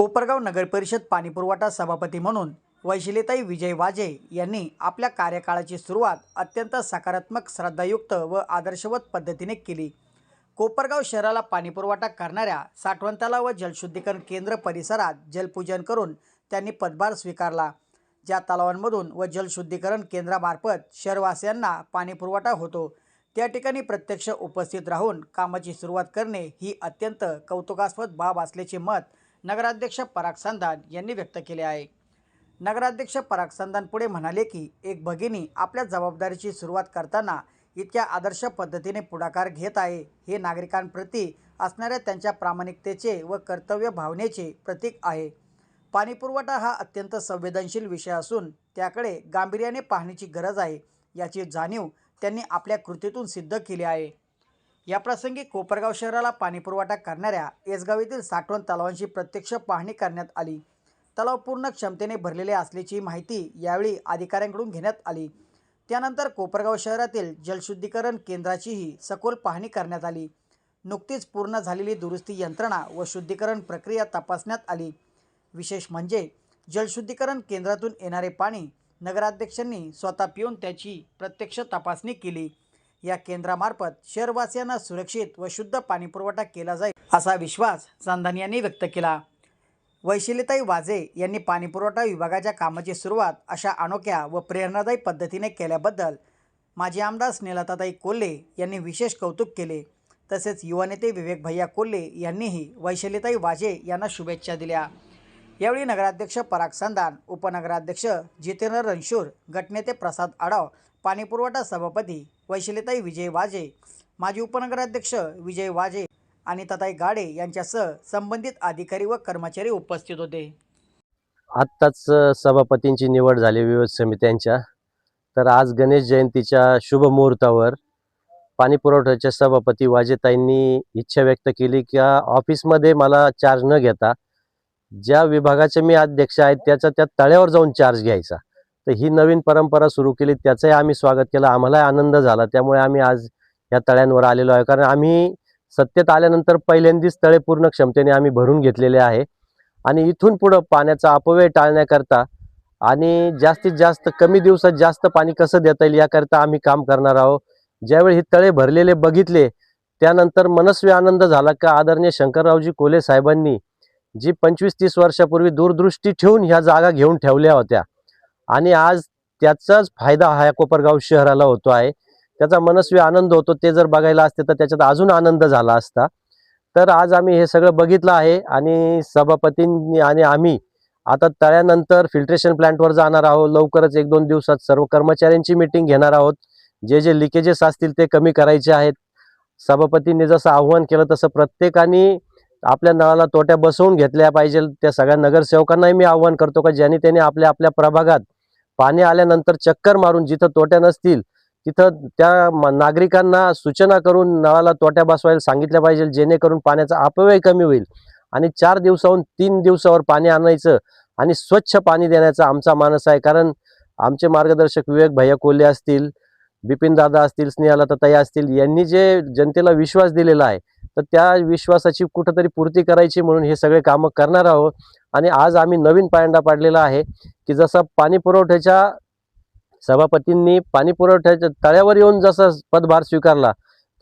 कोपरगाव नगरपरिषद पाणीपुरवठा सभापती म्हणून वैशिलीताई विजय वाजे यांनी आपल्या कार्यकाळाची सुरुवात अत्यंत सकारात्मक श्रद्धायुक्त व आदर्शवत पद्धतीने केली. कोपरगाव शहराला पाणीपुरवठा करणाऱ्या साठवण व जलशुद्धीकरण केंद्र परिसरात जलपूजन करून त्यांनी पदभार स्वीकारला. ज्या तलावांमधून व जलशुद्धीकरण केंद्रामार्फत शहरवासियांना पाणीपुरवठा होतो त्या ठिकाणी प्रत्यक्ष उपस्थित राहून कामाची सुरुवात करणे ही अत्यंत कौतुकास्पद बाब असल्याचे मत नगराध्यक्ष पराग संधान यांनी व्यक्त केले आहे. नगराध्यक्ष पराग संधान पुढे म्हणाले की एक भगिनी आपल्या जबाबदारीची सुरुवात करताना इतक्या आदर्श पद्धतीने पुढाकार घेत आहे हे नागरिकांप्रती असणाऱ्या त्यांच्या प्रामाणिकतेचे व कर्तव्य भावनेचे प्रतीक आहे. पाणीपुरवठा हा अत्यंत संवेदनशील विषय असून त्याकडे गांभीर्याने पाहण्याची गरज आहे याची जाणीव त्यांनी आपल्या कृतीतून सिद्ध केली आहे. याप्रसंगी कोपरगाव शहराला पाणीपुरवठा करणाऱ्या येसगाव येथील साठवण तलावांची प्रत्यक्ष पाहणी करण्यात आली. तलाव पूर्ण क्षमतेने भरलेले असल्याची माहिती यावेळी अधिकाऱ्यांकडून घेण्यात आली. त्यानंतर कोपरगाव शहरातील जलशुद्धीकरण केंद्राचीही सखोल पाहणी करण्यात आली. नुकतीच पूर्ण झालेली दुरुस्ती यंत्रणा व शुद्धीकरण प्रक्रिया तपासण्यात आली. विशेष म्हणजे जलशुद्धीकरण केंद्रातून येणारे पाणी नगराध्यक्षांनी स्वतः पिऊन त्याची प्रत्यक्ष तपासणी केली. या केंद्रामार्फत शहरवासियांना सुरक्षित व शुद्ध पाणीपुरवठा केला जाईल असा विश्वास चांदन यांनी व्यक्त केला. वैशिलीताई वाजे यांनी पाणीपुरवठा विभागाच्या कामाची सुरुवात अशा अनोख्या व प्रेरणादायी पद्धतीने केल्याबद्दल माजी आमदार स्नेलताताई कोल्हे यांनी विशेष कौतुक केले. तसेच युवा नेते विवेक भैया कोल्हे यांनीही वैशिलीताई वाजे यांना शुभेच्छा दिल्या. यावेळी नगराध्यक्ष पराग संदान उपनगराध्यक्ष जितेंद्र रणशूर गटनेते प्रसाद आडाव पाणीपुरवठा सभापती वैशिलीताई विजय वाजे माजी उपनगराध्यक्ष विजय वाजे आणि तताई गाडे यांच्यासह संबंधित अधिकारी व कर्मचारी उपस्थित होते. आत्ताच सभापतींची निवड झाली विविध समित्यांच्या. तर आज गणेश जयंतीच्या शुभ मुहूर्तावर पाणी पुरवठ्याच्या सभापती वाजेताईंनी इच्छा व्यक्त केली की ऑफिसमध्ये मला चार्ज न घेता ज्या विभागाचे मी अध्यक्ष आहेत त्याचा त्या तळ्यावर जाऊन चार्ज घ्यायचा. तर ही नवीन परंपरा सुरू केली. त्याचंही आम्ही स्वागत केलं. आम्हालाही आनंद झाला. त्यामुळे आम्ही आज या तळ्यांवर आलेलो आहे. कारण आम्ही सत्तेत आल्यानंतर पहिल्यांदाच तळे पूर्ण क्षमतेने आम्ही भरून घेतलेले आहे. आणि इथून पुढं पाण्याचा अपव्यय टाळण्याकरता आणि जास्तीत जास्त कमी दिवसात जास्त पाणी कसं देता येईल याकरता आम्ही काम करणार आहोत. ज्यावेळी हे तळे भरलेले बघितले त्यानंतर मनस्वी आनंद झाला का? आदरणीय शंकररावजी कोले साहेबांनी जी पंचवीस तीस वर्षापूर्वी दूरदृष्टी ठेवून ह्या जागा घेऊन ठेवल्या होत्या. आणि आज त्याचाच फायदा हा कोपरगाव शहराला होतो आहे. त्याचा मनस्वी आनंद होतो. ते जर बघायला असते तर त्याच्यात अजून आनंद झाला असता. तर आज आम्ही हे सगळं बघितलं आहे आणि सभापतींनी आणि आम्ही आता तळ्यानंतर फिल्ट्रेशन प्लांटवर जाणार आहोत. लवकरच एक दोन दिवसात सर्व कर्मचाऱ्यांची मीटिंग घेणार आहोत. जे जे लिकेजेस असतील ते कमी करायचे आहेत. सभापतींनी जसं आव्हान केलं तसं प्रत्येकाने आपल्या नळाला तोट्या बसवून घेतल्या पाहिजे त्या सगळ्या नगरसेवकांनाही मी आव्हान करतो का ज्यांनी त्यांनी आपल्या आपल्या प्रभागात पाणी आल्यानंतर चक्कर मारून जिथं तोट्या नसतील तिथं त्या नागरिकांना सूचना करून नळाला तोट्या बसवायला सांगितल्या पाहिजे जेणेकरून पाण्याचा अपव्यय कमी होईल. आणि चार दिवसाहून तीन दिवसावर पाणी आणायचं आणि स्वच्छ पाणी देण्याचा आमचा मानस आहे. कारण आमचे मार्गदर्शक विवेक भैया कोल्हे असतील बिपिन दादा असतील स्नेहलताताई असतील यांनी जे जनतेला विश्वास दिलेला आहे तर त्या विश्वासाची कुठंतरी पूर्ती करायची म्हणून हे सगळे कामं करणार आहोत. आणि आज आम्ही नवीन पायंडा पाडलेला आहे की जसं पाणी पुरवठ्याच्या सभापतींनी पाणी पुरवठ्याच्या तळ्यावर येऊन जसं पदभार स्वीकारला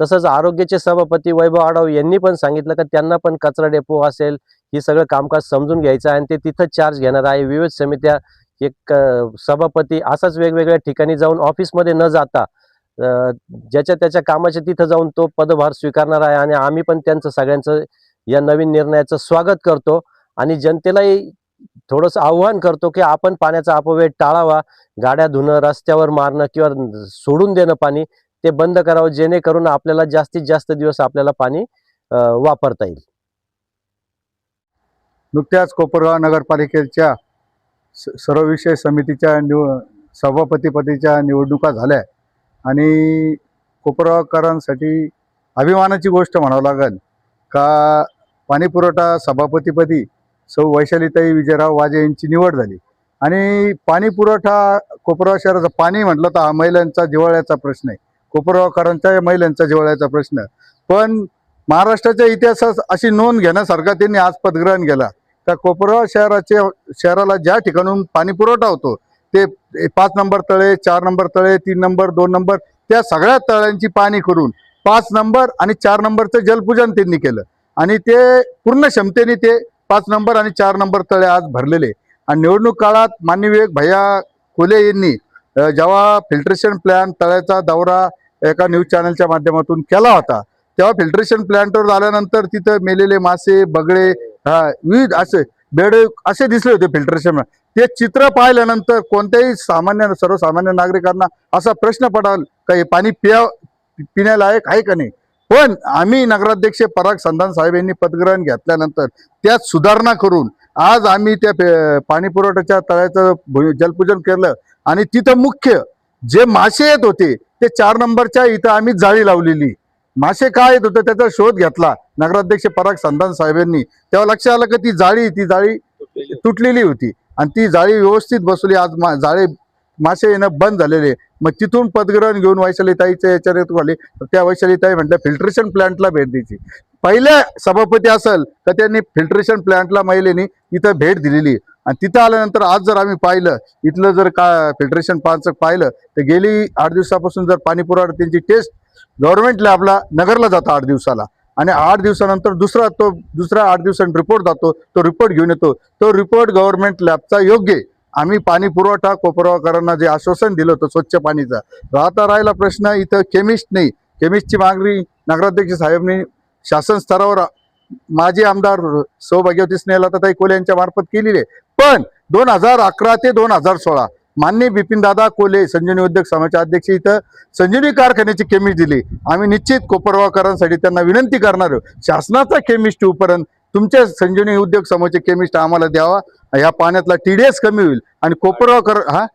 तसंच आरोग्याचे सभापती वैभव आढाव यांनी पण सांगितलं का त्यांना पण कचरा डेपो असेल हे सगळं कामकाज समजून घ्यायचं आहे आणि ते तिथं चार्ज घेणार आहे. विविध समित्या एक सभापती असाच वेगवेगळ्या ठिकाणी जाऊन ऑफिसमध्ये न जाता ज्याच्या त्याच्या कामाच्या तिथं जाऊन तो पदभार स्वीकारणार आहे आणि आम्ही पण त्यांचं सगळ्यांचं या नवीन निर्णयाचं स्वागत करतो. आणि जनतेलाही थोडंसं आव्हान करतो की आपण पाण्याचा अपव्यय टाळावा गाड्या धुणं रस्त्यावर मारणं किंवा सोडून देणं पाणी ते बंद करावं जेणेकरून आपल्याला जास्तीत जास्त दिवस आपल्याला पाणी वापरता येईल. नुकत्याच कोपरगाव नगरपालिकेच्या स- सर्व विषय समितीच्या निव सभापतीपदीच्या निवडणुका झाल्या. आणि कोपरगावकरांसाठी अभिमानाची गोष्ट म्हणावं लागेल का पाणीपुरवठा सभापतीपदी सौ वैशालीताई विजयराव वाजे यांची निवड झाली. आणि पाणी पुरवठा कोपरगाव शहराचा पाणी म्हटलं तर हा महिलांचा जिवाळ्याचा प्रश्न आहे. कोपरगावकरांचा महिलांचा जिवाळ्याचा प्रश्न पण महाराष्ट्राच्या इतिहासात अशी नोंद घेण्यासारखा त्यांनी आज पदग्रहण केला. त्या कोपरगाव शहराचे शहराला ज्या ठिकाणून पाणी पुरवठा होतो ते ते पाच नंबर तळे चार नंबर तळे तीन नंबर दोन नंबर त्या सगळ्या तळ्यांची पाणी करून पाच नंबर आणि चार नंबरचं जलपूजन त्यांनी केलं. आणि ते पूर्ण क्षमतेने ते पाच नंबर आणि चार नंबर तळे आज भरलेले. आणि निवडणूक काळात माननीय विवेक भैया कोले यांनी जेव्हा फिल्ट्रेशन प्लॅन तळ्याचा दौरा एका न्यूज चॅनलच्या माध्यमातून केला होता तेव्हा फिल्ट्रेशन प्लॅन्टवर आल्यानंतर तिथं मेलेले मासे बगळे विविध असे बेडे असे दिसले होते फिल्ट्रेशन ते चित्र पाहिल्यानंतर कोणत्याही सामान्य सर्वसामान्य नागरिकांना असा प्रश्न पडाल का हे पाणी पिया पिण्यालायक आहे का नाही? पण आम्ही नगराध्यक्ष पराग संधान साहेब यांनी पदग्रहण घेतल्यानंतर त्यात सुधारणा करून आज आम्ही त्या पाणी पुरवठ्याच्या तळ्याचं जलपूजन केलं आणि तिथं मुख्य जे मासे येत होते ते चार नंबरच्या इथं आम्ही जाळी लावलेली. मासे काय येत होते त्याचा शोध घेतला नगराध्यक्ष पराग संधान साहेबांनी तेव्हा लक्षात आलं की ती जाळी ती जाळी तुटलेली होती. आणि ती जाळी व्यवस्थित बसवली. आज जाळे मासे येणं बंद झालेले. मग तिथून पदग्रहण घेऊन वैशालीताईच्या याच्यात आले. त्या वैशालीताई म्हटल्या फिल्ट्रेशन प्लांटला भेट द्यायची. पहिल्या सभापती असेल तर त्यांनी फिल्ट्रेशन प्लांटला महिलेनी इथं भेट दिलेली. आणि तिथं आल्यानंतर आज जर आम्ही पाहिलं इथलं जर का फिल्ट्रेशन प्लांटचं पाहिलं तर गेली आठ दिवसापासून जर पाणी पुरवठा त्यांची टेस्ट गव्हर्नमेंट लॅबला नगरला जातं आठ दिवसाला. आणि आठ दिवसानंतर दुसरा तो दुसरा आठ दिवसांनी रिपोर्ट जातो तो रिपोर्ट घेऊन येतो. तो रिपोर्ट गव्हर्नमेंट लॅबचा योग्य आहे. आम्ही पाणी पुरवठा कोपरगावकरांना जे आश्वासन दिलं होतं स्वच्छ पाणीचं राहता राहिला प्रश्न इथं केमिस्ट नाही. केमिस्टची मागणी नगराध्यक्ष साहेबांनी शासन स्तरावर माजी आमदार सौभाग्यवती स्नेहलताई कोले यांच्या मार्फत केलेली आहे. पण दोन हजार अकरा ते दोन हजार सोळा माननीय बिपिन दादा कोले संजीवनी उद्योग समाजाचे अध्यक्ष इथं संजीवनी कारखान्याची केमिस्ट दिली. आम्ही निश्चित कोपरवाकरांसाठी त्यांना विनंती करणार आहोत शासनाचा केमिस्ट उपरांत तुमच्या संजीवनी उद्योग समूहाचे केमिस्ट आम्हाला द्यावा. या पाण्यातला टीडीएस कमी होईल. आणि कोपरगावकर हा?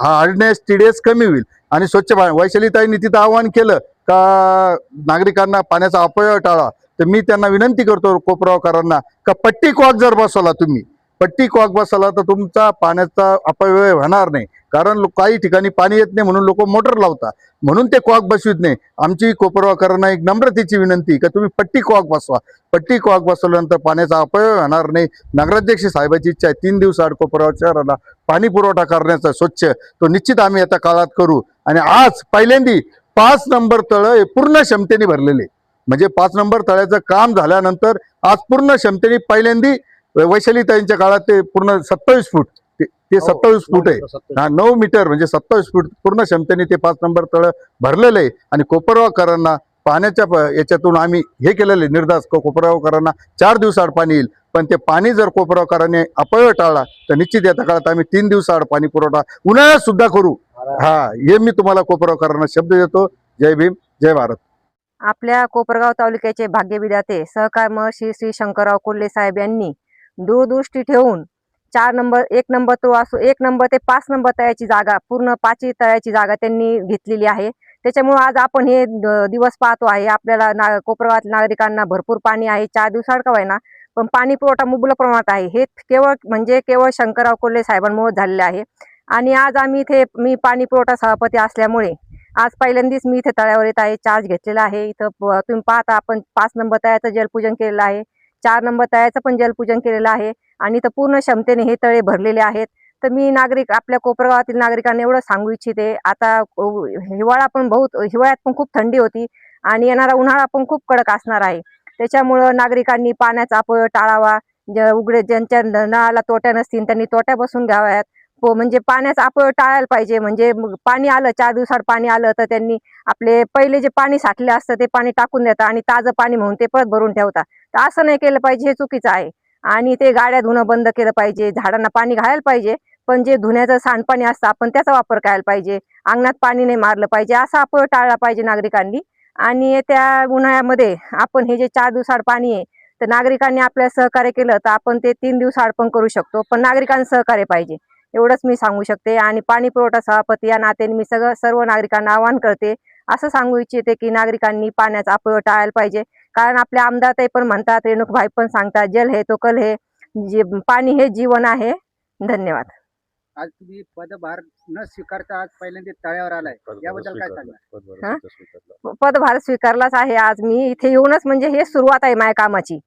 हा हार्डनेस टीडीएस कमी होईल. आणि स्वच्छ पाणी. वैशालीताईंनी तिथं आवाहन केलं का नागरिकांना पाण्याचा अपव्यय टाळा. तर मी त्यांना विनंती करतो कोपरावकरांना का पट्टी कॉक जर बसवला तुम्ही पट्टी कॉक बसवला तर तुमचा पाण्याचा अपव्यय होणार नाही. कारण काही ठिकाणी पाणी येत नाही म्हणून लोक मोटर लावतात. म्हणून ते कॉक बसवित नाही. आमची कोपरवाकरांना एक नम्रतेची विनंती का तुम्ही पट्टी कॉक बसवा. पट्टी कॉक बसवल्यानंतर पाण्याचा अपव्यय होणार नाही. नगराध्यक्ष साहेबाची इच्छा आहे तीन दिवसाआड कोपरगाव शहराला पाणी पुरवठा करण्याचा स्वच्छ. तो निश्चित आम्ही आता काळात करू. आणि आज पहिल्यांदी पाच नंबर तळ हे पूर्ण क्षमतेने भरलेले. म्हणजे पाच नंबर तळ्याचं काम झाल्यानंतर आज पूर्ण क्षमतेने पहिल्यांदी वैशालीताईंच्या काळात ते पूर्ण सत्तावीस फूट ते- ते सत्तावीस फूट आहे. हा नऊ मीटर म्हणजे सत्तावीस फूट पूर्ण क्षमतेने ते पाच नंबर तळ भरलेलं आहे. आणि कोपरगावकरांना पाण्याच्या याच्यातून आम्ही हे केलेलं आहे निर्धास को- कोपरगावकरांना चार दिवसाआड पाणी येईल. पण ते पाणी जर कोपरगावकरांनी अपव्यय टाळला तर निश्चित येत्या काळात आम्ही तीन दिवसाआड पाणी पुरवठा उन्हाळ्यात सुद्धा करू. हा हे मी तुम्हाला कोपरगावकरांना शब्द देतो. जय भीम जय भारत. आपल्या कोपरगाव तालुक्याचे भाग्यविधाते सहकार श्री श्री शंकरराव कोल्हे साहेब यांनी दूरदृष्टी ठेवून चार नंबर एक नंबर तो असो एक नंबर ते पाच नंबर तळ्याची जागा पूर्ण पाचवी तळ्याची जागा त्यांनी घेतलेली आहे. त्याच्यामुळे आज आपण हे दिवस पाहतो आहे. आपल्याला ना कोपऱ्यात नागरिकांना भरपूर पाणी आहे. चार दिवसाआड का ना पण पाणी पुरवठा मुबलक प्रमाणात आहे. हे केवळ म्हणजे केवळ शंकरराव कोल्हे साहेबांमुळे झालेले आहे. आणि आज आम्ही इथे मी पाणी पुरवठा सभापती असल्यामुळे आज पहिल्यांदाच मी इथे तळ्यावर येत आहे. चार्ज घेतलेला आहे. इथं तुम्ही पाहता आपण पाच नंबर तळ्याचं जलपूजन केलेलं आहे. चार नंबर तळ्याचं पण जलपूजन केलेलं आहे. आणि तर पूर्ण क्षमतेने हे तळे भरलेले आहेत. तर मी नागरिक आपल्या कोपरगावातील नागरिकांना एवढं सांगू इच्छिते. आता हिवाळा पण बहुत हिवाळ्यात पण खूप थंडी होती. आणि येणारा उन्हाळा पण खूप कडक असणार आहे. त्याच्यामुळं नागरिकांनी पाण्याचा अपव्यय टाळावा. उघडे ज्यांच्या नळाला तोट्या नसतील त्यांनी तोट्या बसून घ्याव्यात. म्हणजे पाण्याचा अपव्यय टाळायला पाहिजे. म्हणजे पाणी आलं चार दिवसात पाणी आलं तर त्यांनी आपले पहिले जे पाणी साठले असतं ते पाणी टाकून देतात आणि ताजं पाणी म्हणून ते परत भरून ठेवतात तर असं नाही केलं पाहिजे हे चुकीचं आहे. आणि ते गाड्या धुणं बंद केलं पाहिजे झाडांना पाणी घालायला पाहिजे. पण जे धुण्याचं सांडपाणी असतं आपण त्याचा वापर करायला पाहिजे. अंगणात पाणी नाही मारलं पाहिजे असा अपव्यय टाळला पाहिजे नागरिकांनी. आणि त्या उन्हाळ्यामध्ये आपण हे जे चार दिवसाआड पाणी आहे तर नागरिकांनी आपल्याला सहकार्य केलं तर आपण ते तीन दिवसाआड पण करू शकतो. पण नागरिकांना सहकार्य पाहिजे. एवढंच मी सांगू शकते. आणि पाणी पुरवठा सभापती या नात्याने मी सगळं सर्व नागरिकांना आवाहन करते. असं सांगू इच्छिते की नागरिकांनी पाण्याचा अपव्यय टाळायला पाहिजे. कारण आपल्या आमदार ते पण म्हणतात रेणुक भाई पण सांगतात जल हे तो कल हे जे पाणी हे जीवन आहे. धन्यवाद. आज तुम्ही पदभार न स्वीकारता आज पहिल्यांदा तळ्यावर आलाय. याबद्दल काय सांगणार? पदभार स्वीकारलाच आहे आज मी. इथे येऊनच म्हणजे हे सुरुवात आहे माझ्या कामाची.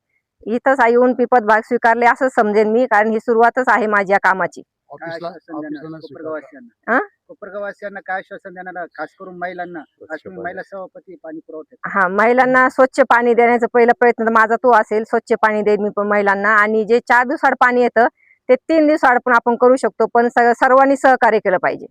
इथंच येऊन पिपत भाग स्वीकारले असं समजेन मी कारण ही सुरुवातच आहे माझी या कामाची. काय आश्वासन देणार? कोपरगाववासियांना हा? कोपरगाववासियांना काय आश्वासन देणार? खास करून महिलांना. महिला सभापती पाणी पुरवठा. हा महिलांना स्वच्छ पाणी देण्याचा पहिला प्रयत्न माझा तो असेल. स्वच्छ पाणी देईन मी पण महिलांना. आणि जे चार दिवसाआड पाणी येतं ते तीन दिवसाआड पण आपण करू शकतो. पण सर्वांनी सहकार्य केलं पाहिजे.